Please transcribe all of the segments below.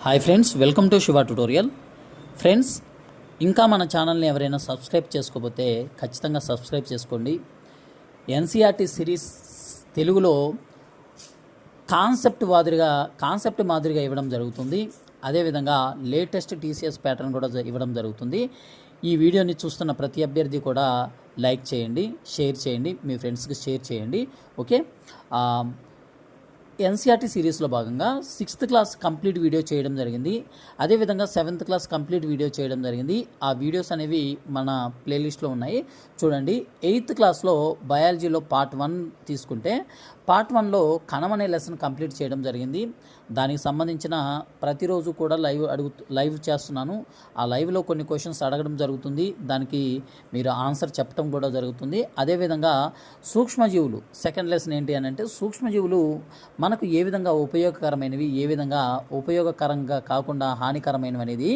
Hi friends welcome to Shiva tutorial friends ఇంకా మన ఛానల్ని ఎవరైనా సబ్స్క్రైబ్ చేసుకోకపోతే ఖచ్చితంగా సబ్స్క్రైబ్ చేసుకోండి. ఎన్సీఆర్టీ సిరీస్ తెలుగులో కాన్సెప్ట్ మాదిరిగా కాన్సెప్ట్ మాదిరిగా ఇవ్వడం జరుగుతుంది. అదేవిధంగా లేటెస్ట్ టీసీఎస్ ప్యాటర్న్ కూడా జ- ఇవ్వడం జరుగుతుంది. ఈ వీడియోని చూస్తున్న ప్రతి అభ్యర్థి కూడా లైక్ చేయండి షేర్ చేయండి మీ ఫ్రెండ్స్కి షేర్ చేయండి. ఓకే ఎన్సీఆర్టీ సిరీస్లో భాగంగా సిక్స్త్ క్లాస్ కంప్లీట్ వీడియో చేయడం జరిగింది. అదేవిధంగా సెవెంత్ క్లాస్ కంప్లీట్ వీడియో చేయడం జరిగింది. ఆ వీడియోస్ అనేవి మన ప్లేలిస్ట్లో ఉన్నాయి. చూడండి ఎయిత్ క్లాస్లో బయాలజీలో పార్ట్ వన్ తీసుకుంటే పార్ట్ వన్లో కణం అనే లెసన్ కంప్లీట్ చేయడం జరిగింది. దానికి సంబంధించిన ప్రతిరోజు కూడా లైవ్ అడుగు లైవ్ చేస్తున్నాను. ఆ లైవ్లో కొన్ని క్వశ్చన్స్ అడగడం జరుగుతుంది. దానికి మీరు ఆన్సర్ చెప్పడం కూడా జరుగుతుంది. అదేవిధంగా సూక్ష్మజీవులు సెకండ్ లెసన్ ఏంటి అని అంటే సూక్ష్మజీవులు మన మనకు ఏ విధంగా ఉపయోగకరమైనవి ఏ విధంగా ఉపయోగకరంగా కాకుండా హానికరమైనవి అనేది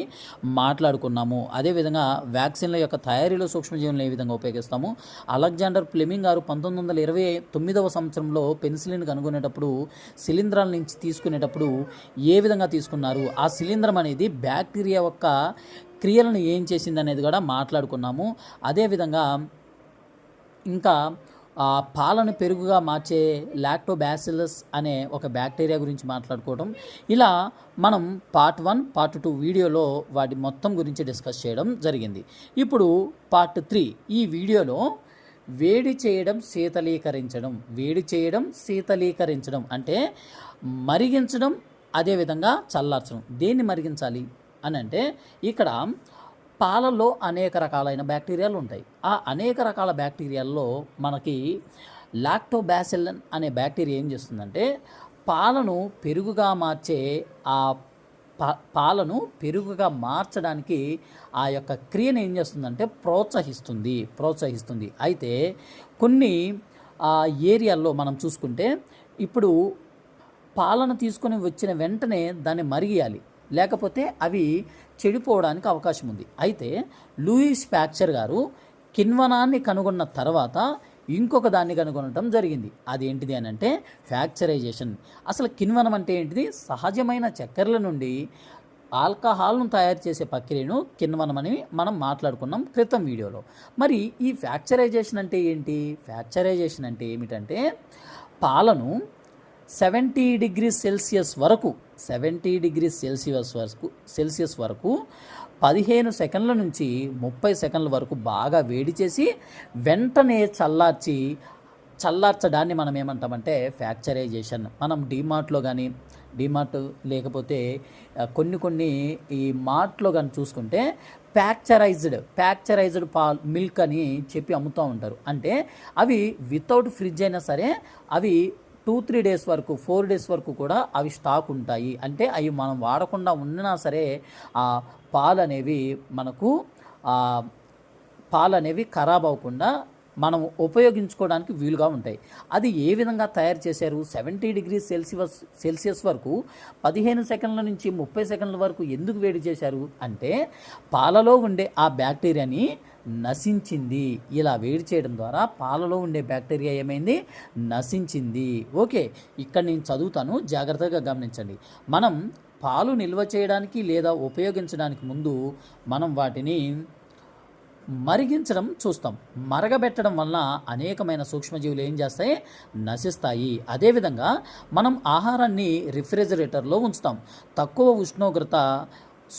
మాట్లాడుకున్నాము. అదేవిధంగా వ్యాక్సిన్ల యొక్క తయారీలో సూక్ష్మజీవులను ఏ విధంగా ఉపయోగిస్తాము? అలెగ్జాండర్ ప్లెమింగ్ గారు పంతొమ్మిది వందల ఇరవై తొమ్మిదవ సంవత్సరంలో పెన్సిలిన్ కనుగొనేటప్పుడు శిలీంధ్రాల నుంచి తీసుకునేటప్పుడు ఏ విధంగా తీసుకున్నారు? ఆ శిలీంధ్రం అనేది బ్యాక్టీరియా యొక్క క్రియలను ఏం చేసింది అనేది కూడా మాట్లాడుకున్నాము. అదేవిధంగా ఇంకా పాలను పెరుగుగా మార్చే లాక్టోబ్యాసిలస్ అనే ఒక బ్యాక్టీరియా గురించి మాట్లాడుకోవడం ఇలా మనం పార్ట్ వన్ పార్ట్ టూ వీడియోలో వాటి మొత్తం గురించి డిస్కస్ చేయడం జరిగింది. ఇప్పుడు పార్ట్ త్రీ ఈ వీడియోలో వేడి చేయడం శీతలీకరించడం. వేడి చేయడం శీతలీకరించడం అంటే మరిగించడం అదేవిధంగా చల్లార్చడం. దేన్ని మరిగించాలి అని అంటే ఇక్కడ పాలల్లో అనేక రకాలైన బ్యాక్టీరియాలు ఉంటాయి. ఆ అనేక రకాల బ్యాక్టీరియాల్లో మనకి లాక్టోబాసిల్లన్ అనే బ్యాక్టీరియా ఏం చేస్తుందంటే పాలను పెరుగుగా మార్చే ఆ పాలను పెరుగుగా మార్చడానికి ఆ యొక్క క్రియను ఏం చేస్తుందంటే ప్రోత్సహిస్తుంది ప్రోత్సహిస్తుంది. అయితే కొన్ని ఆ, ఏరియాల్లో మనం చూసుకుంటే ఇప్పుడు పాలను తీసుకొని వచ్చిన వెంటనే దాన్ని మరిగియాలి. లేకపోతే అవి చెడిపోవడానికి అవకాశం ఉంది. అయితే లూయిస్ ప్యాక్చర్ గారు కిన్వనాన్ని కనుగొన్న తర్వాత ఇంకొక దాన్ని కనుగొనడం జరిగింది. అదేంటిది అని అంటే ఫ్యాక్చరైజేషన్. అసలు కిన్వనం అంటే ఏంటిది? సహజమైన చక్కెరల నుండి ఆల్కహాల్ను తయారు చేసే ప్రక్రియను కిన్వనం అని మనం మాట్లాడుకున్నాం క్రితం వీడియోలో. మరి ఈ ఫ్యాక్చరైజేషన్ అంటే ఏంటి? ఫ్యాక్చరైజేషన్ అంటే ఏమిటంటే పాలను సెవెంటీ డిగ్రీ సెల్సియస్ వరకు సెవెంటీ డిగ్రీ సెల్సియస్ వరకు సెల్సియస్ వరకు పదిహేను సెకండ్ల నుంచి ముప్పై సెకండ్ల వరకు బాగా వేడి చేసి వెంటనే చల్లార్చి చల్లార్చడాన్ని మనం ఏమంటామంటే ఫ్యాక్చరైజేషన్. మనం డీమార్ట్లో కానీ డీమార్ట్ లేకపోతే కొన్ని కొన్ని ఈ మార్ట్లో కానీ చూసుకుంటే ప్యాక్చరైజ్డ్ ప్యాక్చరైజ్డ్ పాల్ మిల్క్ అని చెప్పి అమ్ముతూ ఉంటారు. అంటే అవి వితౌట్ ఫ్రిడ్జ్ అయినా సరే అవి టూ త్రీ డేస్ వరకు ఫోర్ డేస్ వరకు కూడా అవి స్టాక్ ఉంటాయి. అంటే అవి మనం వాడకుండా ఉన్నా సరే ఆ పాలు అనేవి మనకు పాలు అనేవి ఖరాబ్ అవ్వకుండా మనం ఉపయోగించుకోవడానికి వీలుగా ఉంటాయి. అది ఏ విధంగా తయారు చేశారు? సెవెంటీ డిగ్రీ సెల్సియస్ సెల్సియస్ వరకు పదిహేను సెకండ్ల నుంచి ముప్పై సెకండ్ల వరకు ఎందుకు వేడి చేశారు? అంటే పాలలో ఉండే ఆ బ్యాక్టీరియాని నశించింది. ఇలా వేడి చేయడం ద్వారా పాలలో ఉండే బ్యాక్టీరియా ఏమైంది? నశించింది. ఓకే ఇక్కడ నేను చదువుతాను. జాగ్రత్తగా గమనించండి. మనం పాలు నిల్వ చేయడానికి లేదా ఉపయోగించడానికి ముందు మనం వాటిని మరిగించడం చూస్తాం. మరగబెట్టడం వలన అనేకమైన సూక్ష్మజీవులు ఏం చేస్తాయి? నశిస్తాయి. అదేవిధంగా మనం ఆహారాన్ని రిఫ్రిజిరేటర్లో ఉంచుతాం. తక్కువ ఉష్ణోగ్రత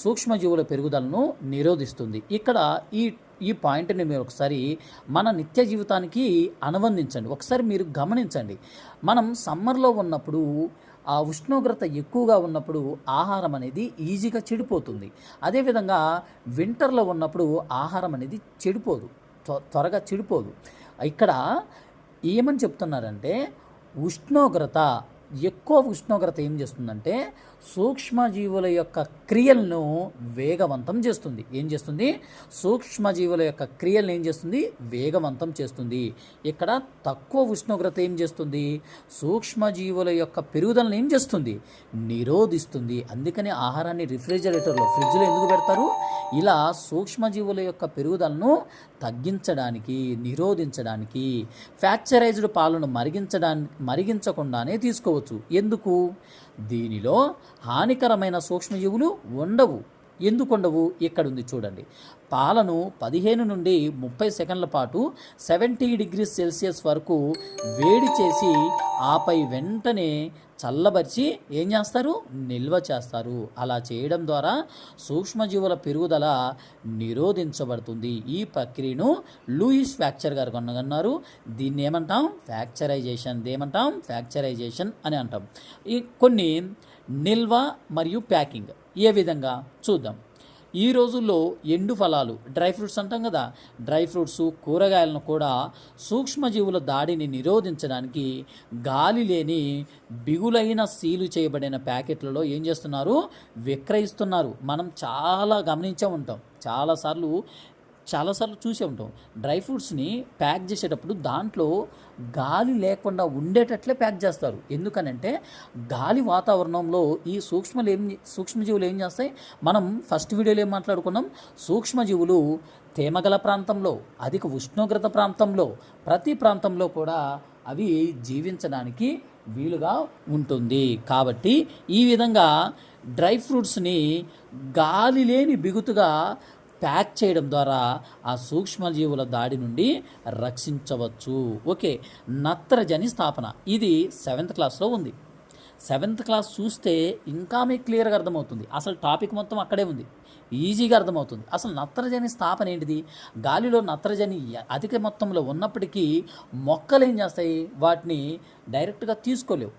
సూక్ష్మజీవుల పెరుగుదలను నిరోధిస్తుంది. ఇక్కడ ఈ ఈ పాయింట్ని మీరు ఒకసారి మన నిత్య జీవితానికి అనుబంధించండి. ఒకసారి మీరు గమనించండి. మనం సమ్మర్లో ఉన్నప్పుడు ఆ ఉష్ణోగ్రత ఎక్కువగా ఉన్నప్పుడు ఆహారం అనేది ఈజీగా చెడిపోతుంది. అదేవిధంగా వింటర్లో ఉన్నప్పుడు ఆహారం అనేది చెడిపోదు. త్వ- త్వరగా చెడిపోదు. ఇక్కడ ఏమని చెప్తున్నారంటే ఉష్ణోగ్రత ఎక్కువ ఉష్ణోగ్రత ఏం చేస్తుందంటే సూక్ష్మజీవుల యొక్క క్రియలను వేగవంతం చేస్తుంది. ఏం చేస్తుంది? సూక్ష్మజీవుల యొక్క క్రియలను ఏం చేస్తుంది? వేగవంతం చేస్తుంది. ఇక్కడ తక్కువ ఉష్ణోగ్రత ఏం చేస్తుంది? సూక్ష్మజీవుల యొక్క పెరుగుదలను ఏం చేస్తుంది? నిరోధిస్తుంది. అందుకని ఆహారాన్ని రిఫ్రిజిరేటర్లో ఫ్రిడ్జ్లో ఎందుకు పెడతారు? ఇలా సూక్ష్మజీవుల యొక్క పెరుగుదలను తగ్గించడానికి నిరోధించడానికి ఫ్యాక్చరైజ్డ్ పాలను మరిగించడానికి మరిగించకుండానే తీసుకోవచ్చు. ఎందుకు? దీనిలో హానికరమైన సూక్ష్మజీవులు ఉండవు. ఎందుకు ఉండవు ఇక్కడ ఉంది చూడండి. పాలను పదిహేను నుండి ముప్పై సెకండ్ల పాటు సెవెంటీ డిగ్రీ సెల్సియస్ వరకు వేడి చేసి ఆపై వెంటనే చల్లబరిచి ఏం చేస్తారు? నిల్వ చేస్తారు. అలా చేయడం ద్వారా సూక్ష్మజీవుల పెరుగుదల నిరోధించబడుతుంది. ఈ ప్రక్రియను లూయిస్ ఫ్యాక్చర్ గారు కనుగొన్నారు. దీన్ని ఏమంటాం? ఫ్యాక్చరైజేషన్ దేమంటాం? ఫ్యాక్చరైజేషన్ అని అంటాం. ఈ కొన్ని నిల్వ మరియు ప్యాకింగ్. ఏ విధంగా? చూద్దాం. ఈ రోజుల్లో ఎండు ఫలాలు డ్రై ఫ్రూట్స్ అంటాం కదా. డ్రై ఫ్రూట్స్ కూరగాయలను కూడా సూక్ష్మజీవుల దాడిని నిరోధించడానికి గాలి లేని బిగులైన సీలు చేయబడిన ప్యాకెట్లలో ఏం చేస్తున్నారు? విక్రయిస్తున్నారు. మనం చాలా గమనించే ఉంటాం. చాలాసార్లు చాలాసార్లు చూసే ఉంటాం. డ్రై ఫ్రూట్స్ని ప్యాక్ చేసేటప్పుడు దాంట్లో గాలి లేకుండా ఉండేటట్లే ప్యాక్ చేస్తారు. ఎందుకనంటే గాలి వాతావరణంలో ఈ సూక్ష్మలు ఏం సూక్ష్మజీవులు ఏం చేస్తాయి? మనం ఫస్ట్ వీడియోలో ఏం మాట్లాడుకున్నాం? సూక్ష్మజీవులు తేమగల ప్రాంతంలో అధిక ఉష్ణోగ్రత ప్రాంతంలో ప్రతి ప్రాంతంలో కూడా అవి జీవించడానికి వీలుగా ఉంటుంది. కాబట్టి ఈ విధంగా డ్రై ఫ్రూట్స్ని గాలి లేని బిగుతుగా ప్యాక్ చేయడం ద్వారా ఆ సూక్ష్మజీవుల దాడి నుండి రక్షించవచ్చు. ఓకే నత్రజని స్థాపన. ఇది సెవెంత్ క్లాస్లో ఉంది. సెవెంత్ క్లాస్ చూస్తే ఇంకా మీకు క్లియర్గా అర్థమవుతుంది. అసలు టాపిక్ మొత్తం అక్కడే ఉంది. ఈజీగా అర్థమవుతుంది. అసలు నత్రజని స్థాపన ఏంటిది? గాలిలో నత్రజని అధిక మొత్తంలో ఉన్నప్పటికీ మొక్కలు ఏం చేస్తాయి? వాటిని డైరెక్ట్గా తీసుకోలేవు.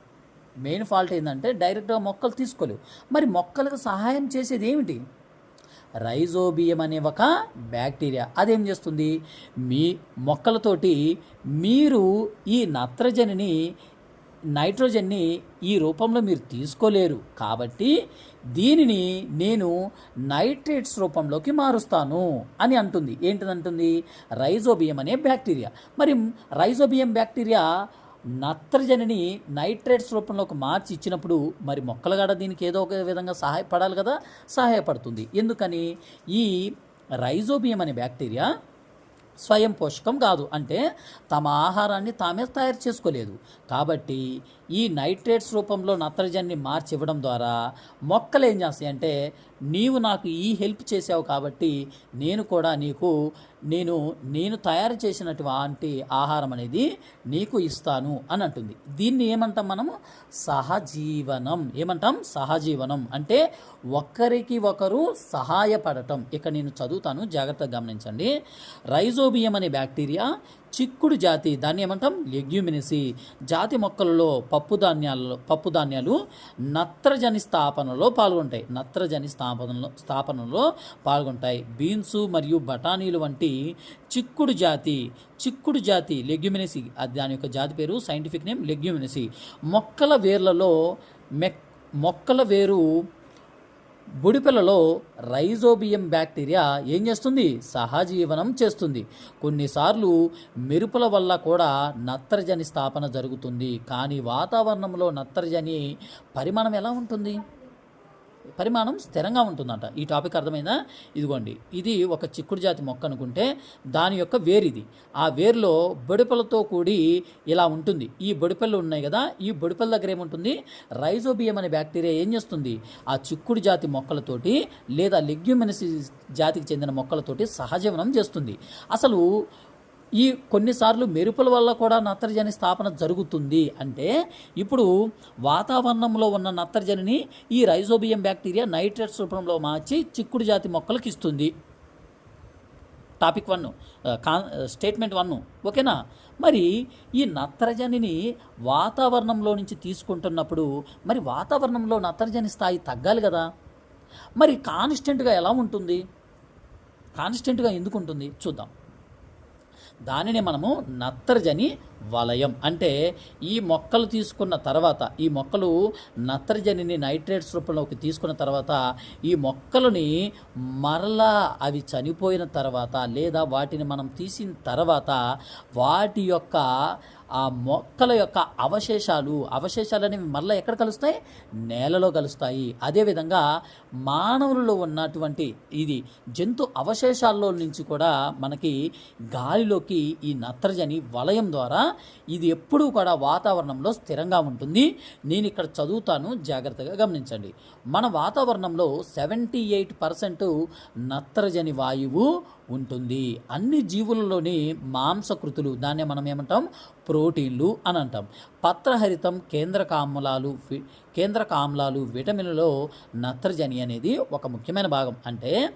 మెయిన్ ఫాల్ట్ ఏంటంటే డైరెక్ట్గా మొక్కలు తీసుకోలేవు. మరి మొక్కలకు సహాయం చేసేది ఏమిటి? రైజోబియం అనే ఒక బ్యాక్టీరియా. అదేం చేస్తుంది? మీ మొక్కలతోటి మీరు ఈ నత్రజనిని నైట్రోజన్ని ఈ రూపంలో మీరు తీసుకోలేరు. కాబట్టి దీనిని నేను నైట్రేట్స్ రూపంలోకి మారుస్తాను అని అంటుంది. ఏంటిదంటుంది? రైజోబియం అనే బ్యాక్టీరియా. మరి రైజోబియం బ్యాక్టీరియా నత్రజనిని నైట్రేట్స్ రూపంలోకి మార్చి ఇచ్చినప్పుడు మరి మొక్కలు కూడా దీనికి ఏదో ఒక విధంగా సహాయపడాలి కదా? సహాయపడుతుంది. ఎందుకని? ఈ రైజోబియం అనే బ్యాక్టీరియా స్వయం పోషకం కాదు. అంటే తమ ఆహారాన్ని తామే తయారు చేసుకోలేదు. కాబట్టి ఈ నైట్రేట్స్ రూపంలో నత్రజనిని మార్చి ఇవ్వడం ద్వారా మొక్కలు ఏం చేస్తాయి అంటే నీవు నాకు ఈ హెల్ప్ చేసావు కాబట్టి నేను కూడా నీకు నేను నేను తయారు చేసినటువంటి ఆహారం అనేది నీకు ఇస్తాను అని అంటుంది. దీన్ని ఏమంటాం మనము? సహజీవనం. ఏమంటాం? సహజీవనం. అంటే ఒకరికి ఒకరు సహాయపడటం. ఇక్కడ నేను చదువుతాను జాగ్రత్తగా గమనించండి. రైజోబియం అనే బ్యాక్టీరియా చిక్కుడు జాతి దాన్ని ఏమంటాం లెగ్యూమినిసి జాతి మొక్కలలో పప్పు ధాన్యాలలో పప్పు ధాన్యాలు నత్రజని స్థాపనలో పాల్గొంటాయి. నత్రజని స్థాపనలో స్థాపనలో పాల్గొంటాయి. బీన్స్ మరియు బఠానీలు వంటి చిక్కుడు జాతి చిక్కుడు జాతి లెగ్యూమినిసి దాని యొక్క జాతి పేరు సైంటిఫిక్ నేమ్ లెగ్యూమినిసి. మొక్కల వేర్లలో మెక్ మొక్కల వేరు బుడిపెలలో రైజోబియం బ్యాక్టీరియా ఏం చేస్తుంది? సహజీవనం చేస్తుంది. కొన్నిసార్లు మెరుపుల వల్ల కూడా నత్రజని స్థాపన జరుగుతుంది. కానీ వాతావరణంలో నత్రజని పరిమాణం ఎలా ఉంటుంది? పరిమాణం స్థిరంగా ఉంటుందంట. ఈ టాపిక్ అర్థమైందా? ఇదిగోండి. ఇది ఒక చిక్కుడు జాతి మొక్క అనుకుంటే దాని యొక్క వేరిది. ఆ వేరులో బొడిపలతో కూడి ఇలా ఉంటుంది. ఈ బొడిపళ్ళు ఉన్నాయి కదా ఈ బొడిపల దగ్గర ఏముంటుంది? రైజోబియం అనే బ్యాక్టీరియా ఏం చేస్తుంది? ఆ చిక్కుడు జాతి మొక్కలతోటి లేదా లెగ్యూమినసి జాతికి చెందిన మొక్కలతోటి సహజీవనం చేస్తుంది. అసలు ఈ కొన్నిసార్లు మెరుపుల వల్ల కూడా నత్రజని స్థాపన జరుగుతుంది అంటే ఇప్పుడు వాతావరణంలో ఉన్న నత్రజనిని ఈ రైజోబియం బ్యాక్టీరియా నైట్రేట్స్ రూపంలో మార్చి చిక్కుడు జాతి మొక్కలకు ఇస్తుంది. టాపిక్ వన్ కా స్టేట్మెంట్ వన్ ఓకేనా? మరి ఈ నత్రజనిని వాతావరణంలో నుంచి తీసుకుంటున్నప్పుడు మరి వాతావరణంలో నత్రజని స్థాయి తగ్గాలి కదా. మరి కాన్స్టెంట్గా ఎలా ఉంటుంది? కాన్స్టెంట్గా ఎందుకు ఉంటుంది? చూద్దాం. దానిని మనము నత్రజని వలయం. అంటే ఈ మొక్కలు తీసుకున్న తర్వాత ఈ మొక్కలు నత్రజనిని నైట్రేట్స్ రూపంలోకి తీసుకున్న తర్వాత ఈ మొక్కలని మరలా అవి చనిపోయిన తర్వాత లేదా వాటిని మనం తీసిన తర్వాత వాటి యొక్క ఆ మొక్కల యొక్క అవశేషాలు అవశేషాలు అనేవి మళ్ళీ ఎక్కడ కలుస్తాయి? నేలలో కలుస్తాయి. అదేవిధంగా మానవులలో ఉన్నటువంటి ఇది జంతు అవశేషాల్లో నుంచి కూడా మనకి గాలిలోకి ఈ నత్రజని వలయం ద్వారా ఇది ఎప్పుడూ కూడా వాతావరణంలో స్థిరంగా ఉంటుంది. నేను ఇక్కడ చదువుతాను జాగ్రత్తగా గమనించండి. మన వాతావరణంలో సెవెంటీ ఎయిట్ పర్సెంట్ నత్రజని వాయువు ఉంటుంది. అన్ని జీవులలోని మాంసకృతులు దాన్నే మనం ఏమంటాం? ప్రోటీన్లు అని అంటాం. పత్రహరితం కేంద్రక ఆమ్లాలు కేంద్రక ఆమ్లాలు విటమిన్లలో నత్రజని అనేది ఒక ముఖ్యమైన భాగం. అంటే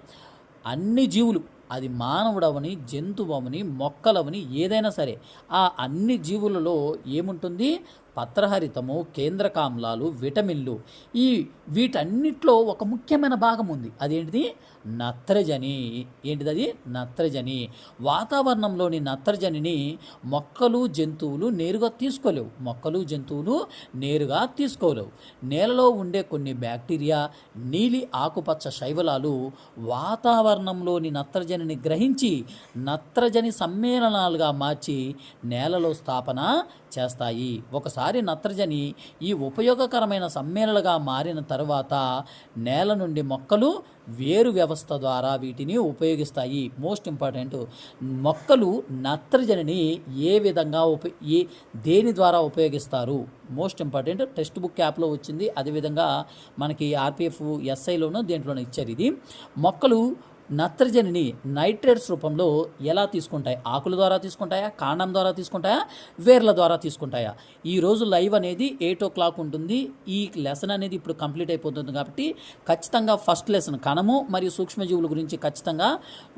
అన్ని జీవులు అది మానవుడవని జంతువవని మొక్కలవని ఏదైనా సరే ఆ అన్ని జీవులలో ఏముంటుంది? పత్రహరితము కేంద్రకామ్లాలు విటమిన్లు ఈ వీటన్నిటిలో ఒక ముఖ్యమైన భాగం ఉంది. అదేంటిది? నత్రజని. ఏంటిది అది? నత్రజని. వాతావరణంలోని నత్రజనిని మొక్కలు జంతువులు నేరుగా తీసుకోలేవు. మొక్కలు జంతువులు నేరుగా తీసుకోలేవు. నేలలో ఉండే కొన్ని బ్యాక్టీరియా నీలి ఆకుపచ్చ శైవలాలు వాతావరణంలోని నత్రజనిని గ్రహించి నత్రజని సమ్మేళనాలుగా మార్చి నేలలో స్థాపన చేస్తాయి. ఒకసారి నత్రజని ఈ ఉపయోగకరమైన సమ్మేళనగా మారిన తరువాత నేల నుండి మొక్కలు వేరు వ్యవస్థ ద్వారా వీటిని ఉపయోగిస్తాయి. మోస్ట్ ఇంపార్టెంట్ మొక్కలు నత్రజనిని ఏ విధంగా ఉప ఏ దేని ద్వారా ఉపయోగిస్తారు? మోస్ట్ ఇంపార్టెంట్ టెక్స్ట్ బుక్ యాప్లో వచ్చింది. అదేవిధంగా మనకి ఆర్పిఎఫ్ ఎస్ఐలోనూ దేంట్లోనూ ఇచ్చారు ఇది. మొక్కలు నత్రజనిని నైట్రేట్స్ రూపంలో ఎలా తీసుకుంటాయి? ఆకుల ద్వారా తీసుకుంటాయా? కాండం ద్వారా తీసుకుంటాయా? వేర్ల ద్వారా తీసుకుంటాయా? ఈ రోజు లైవ్ అనేది ఎయిట్ ఓ క్లాక్ ఉంటుంది. ఈ లెసన్ అనేది ఇప్పుడు కంప్లీట్ అయిపోతుంది కాబట్టి ఖచ్చితంగా ఫస్ట్ లెసన్ కణము మరియు సూక్ష్మజీవుల గురించి ఖచ్చితంగా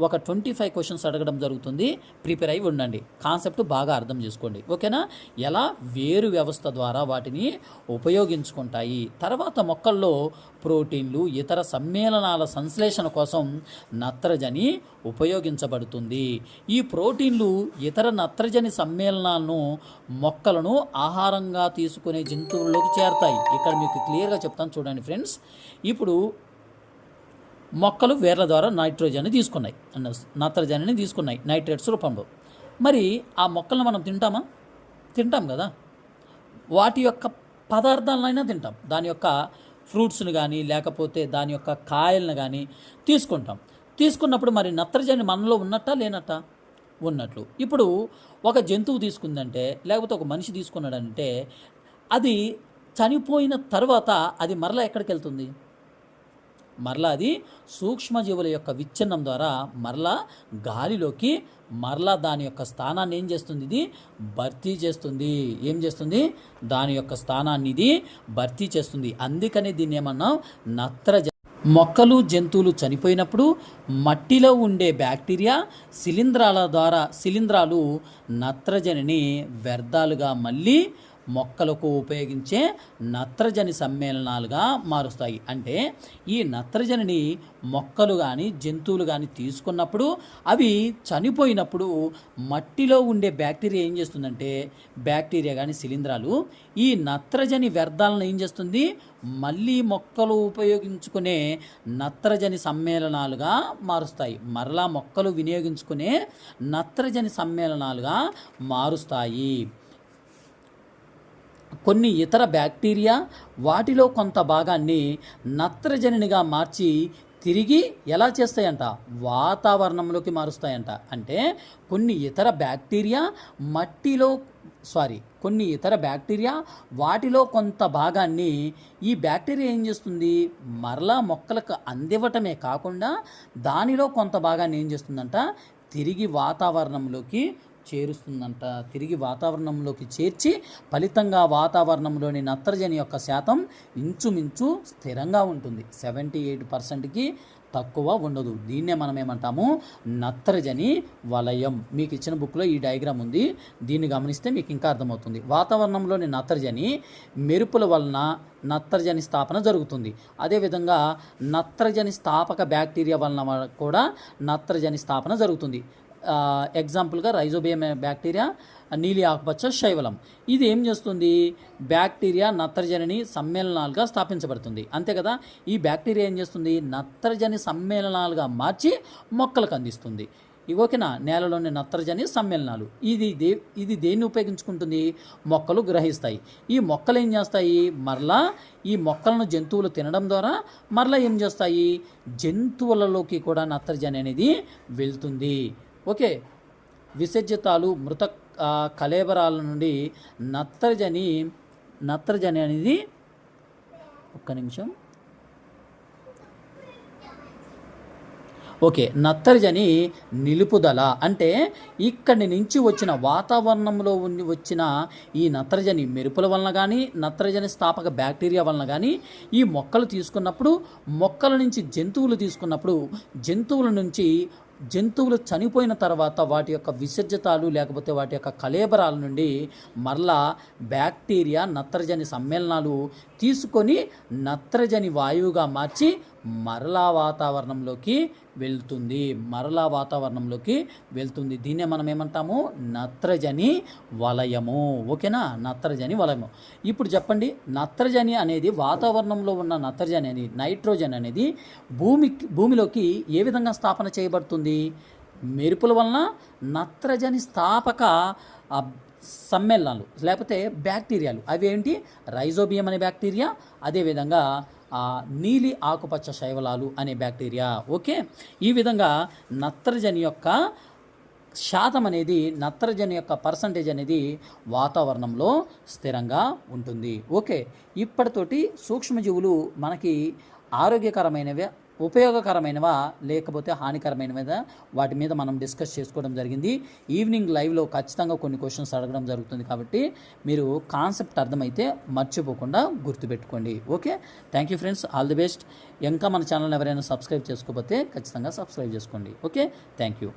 ఒక ట్వంటీ ఫైవ్ క్వశ్చన్స్ అడగడం జరుగుతుంది. ప్రిపేర్ అయి ఉండండి. కాన్సెప్ట్ బాగా అర్థం చేసుకోండి. ఓకేనా? ఎలా వేరు వ్యవస్థ ద్వారా వాటిని ఉపయోగించుకుంటాయి? తర్వాత మొక్కల్లో ప్రోటీన్లు ఇతర సమ్మేళనాల సంశ్లేషణ కోసం నత్రజని ఉపయోగించబడుతుంది. ఈ ప్రోటీన్లు ఇతర నత్రజని సమ్మేళనాలను మొక్కలను ఆహారంగా తీసుకునే జంతువుల్లోకి చేరతాయి. ఇక్కడ మీకు క్లియర్గా చెప్తాను చూడండి ఫ్రెండ్స్. ఇప్పుడు మొక్కలు వేర్ల ద్వారా నైట్రోజన్ని తీసుకున్నాయి. నత్రజనిని తీసుకున్నాయి నైట్రేట్స్ రూపంలో. మరి ఆ మొక్కలను మనం తింటామా? తింటాం కదా. వాటి యొక్క పదార్థాలనైనా తింటాం. దాని యొక్క ఫ్రూట్స్ని కానీ లేకపోతే దాని యొక్క కాయలను కానీ తీసుకుంటాం. తీసుకున్నప్పుడు మరి నత్రజని మనలో ఉన్నట్టా లేనట్టా? ఉన్నట్లు. ఇప్పుడు ఒక జంతువు తీసుకుందంటే లేకపోతే ఒక మనిషి తీసుకున్నాడంటే అది చనిపోయిన తర్వాత అది మరలా ఎక్కడికి వెళ్తుంది మరలా అది సూక్ష్మజీవుల యొక్క విచ్ఛిన్నం ద్వారా మరలా గాలిలోకి మరలా దాని యొక్క స్థానాన్ని ఏం చేస్తుంది ఇది? భర్తీ చేస్తుంది. ఏం చేస్తుంది? దాని యొక్క స్థానాన్ని ఇది భర్తీ చేస్తుంది. అందుకని దీన్ని ఏమన్నాం? నత్రజ మొక్కలు జంతువులు చనిపోయినప్పుడు మట్టిలో ఉండే బ్యాక్టీరియా శిలీంధ్రాల ద్వారా శిలీంధ్రాలు నత్రజనిని వ్యర్థాలుగా మళ్ళీ మొక్కలకు ఉపయోగించే నత్రజని సమ్మేళనాలుగా మారుస్తాయి. అంటే ఈ నత్రజనిని మొక్కలు కానీ జంతువులు కానీ తీసుకున్నప్పుడు అవి చనిపోయినప్పుడు మట్టిలో ఉండే బ్యాక్టీరియా ఏం చేస్తుందంటే బ్యాక్టీరియా కానీ శిలీంధ్రాలు ఈ నత్రజని వ్యర్థాలను ఏం చేస్తుంది? మళ్ళీ మొక్కలు ఉపయోగించుకునే నత్రజని సమ్మేళనాలుగా మారుస్తాయి. మరలా మొక్కలు వినియోగించుకునే నత్రజని సమ్మేళనాలుగా మారుస్తాయి. కొన్ని ఇతర బ్యాక్టీరియా వాటిలో కొంత భాగాన్ని నత్రజనినిగా మార్చి తిరిగి ఎలా చేస్తాయంట? వాతావరణంలోకి మారుస్తాయంట. అంటే కొన్ని ఇతర బ్యాక్టీరియా మట్టిలో సారీ కొన్ని ఇతర బ్యాక్టీరియా వాటిలో కొంత భాగాన్ని ఈ బ్యాక్టీరియా ఏం చేస్తుంది? మరలా మొక్కలకు అందివ్వటమే కాకుండా దానిలో కొంత భాగాన్ని ఏం చేస్తుందంట? తిరిగి వాతావరణంలోకి చేరుస్తుందంట. తిరిగి వాతావరణంలోకి చేర్చి ఫలితంగా వాతావరణంలోని నత్రజని యొక్క శాతం ఇంచుమించు స్థిరంగా ఉంటుంది. సెవెంటీ ఎయిట్ పర్సెంట్కి తక్కువ ఉండదు. దీన్నే మనం ఏమంటాము నత్రజని వలయం. మీకు ఇచ్చిన బుక్లో ఈ డయాగ్రామ్ ఉంది. దీన్ని గమనిస్తే మీకు ఇంకా అర్థమవుతుంది. వాతావరణంలోని నత్రజని మెరుపుల వలన నత్రజని స్థాపన జరుగుతుంది. అదేవిధంగా నత్రజని స్థాపక బ్యాక్టీరియా వలన కూడా నత్రజని స్థాపన జరుగుతుంది. ఎగ్జాంపుల్గా రైజోబియం బ్యాక్టీరియా నీలి ఆకుపచ్చ శైవలం. ఇది ఏం చేస్తుంది? బ్యాక్టీరియా నత్రజనిని సమ్మేళనాలుగా స్థాపించబడుతుంది. అంతే కదా? ఈ బ్యాక్టీరియా ఏం చేస్తుంది? నత్రజని సమ్మేళనాలుగా మార్చి మొక్కలకు అందిస్తుంది. ఓకేనా? నేలలోని నత్రజని సమ్మేళనాలు. ఇది దే ఇది దేన్ని ఉపయోగించుకుంటుంది? మొక్కలు గ్రహిస్తాయి. ఈ మొక్కలు ఏం చేస్తాయి? మరలా ఈ మొక్కలను జంతువులు తినడం ద్వారా మరలా ఏం చేస్తాయి? జంతువులలోకి కూడా నత్రజని అనేది వెళ్తుంది. ఓకే. విసర్జితాలు మృత కలేబరాల కళేబరాల నుండి నత్రజని నత్రజని అనేది ఒక్క నిమిషం. ఓకే. నత్రజని నిలుపుదల అంటే ఇక్కడి నుంచి వచ్చిన వాతావరణంలో ఉండి వచ్చిన ఈ నత్రజని మెరుపుల వలన కానీ నత్రజని స్థాపక బ్యాక్టీరియా వలన కానీ ఈ మొక్కలు తీసుకున్నప్పుడు మొక్కల నుంచి జంతువులు తీసుకున్నప్పుడు జంతువుల నుంచి జంతువులు చనిపోయిన తర్వాత వాటి యొక్క విసర్జితాలు లేకపోతే వాటి యొక్క కలేబరాల నుండి మరలా బ్యాక్టీరియా నత్రజని సమ్మేళనాలు తీసుకొని నత్రజని వాయువుగా మార్చి మరలా వాతావరణంలోకి వెళ్తుంది. మరలా వాతావరణంలోకి వెళ్తుంది. దీన్నే మనం ఏమంటాము? నత్రజని వలయము. ఓకేనా? నత్రజని వలయము. ఇప్పుడు చెప్పండి. నత్రజని అనేది వాతావరణంలో ఉన్న నత్రజని అనేది నైట్రోజన్ అనేది భూమి భూమిలోకి ఏ విధంగా స్థాపన చేయబడుతుంది? మెరుపుల వలన నత్రజని స్థాపక సమ్మేళనాలు లేకపోతే బ్యాక్టీరియాలు. అవి ఏంటి రైజోబియం అనే బ్యాక్టీరియా. అదేవిధంగా నీలి ఆకుపచ్చ శైవలాలు అనే బ్యాక్టీరియా. ఓకే? ఈ విధంగా నత్రజని యొక్క శాతం అనేది నత్రజని యొక్క పర్సంటేజ్ అనేది వాతావరణంలో స్థిరంగా ఉంటుంది. ఓకే? ఇప్పటితోటి సూక్ష్మజీవులు మనకి ఆరోగ్యకరమైనవి ఉపయోగకరమైనవా లేకపోతే హానికరమైనవా వాటి మీద మనం డిస్కస్ చేసుకోవడం జరిగింది. ఈవినింగ్ లైవ్లో ఖచ్చితంగా కొన్ని క్వశ్చన్స్ అడగడం జరుగుతుంది కాబట్టి మీరు కాన్సెప్ట్ అర్థమైతే మర్చిపోకుండా గుర్తుపెట్టుకోండి. Okay? Thank you friends. All the best. ఇంకా మన ఛానల్ ఎవరైనా సబ్స్క్రైబ్ చేసుకోకపోతే ఖచ్చితంగా సబ్స్క్రైబ్ చేసుకోండి. ఓకే? Thank you.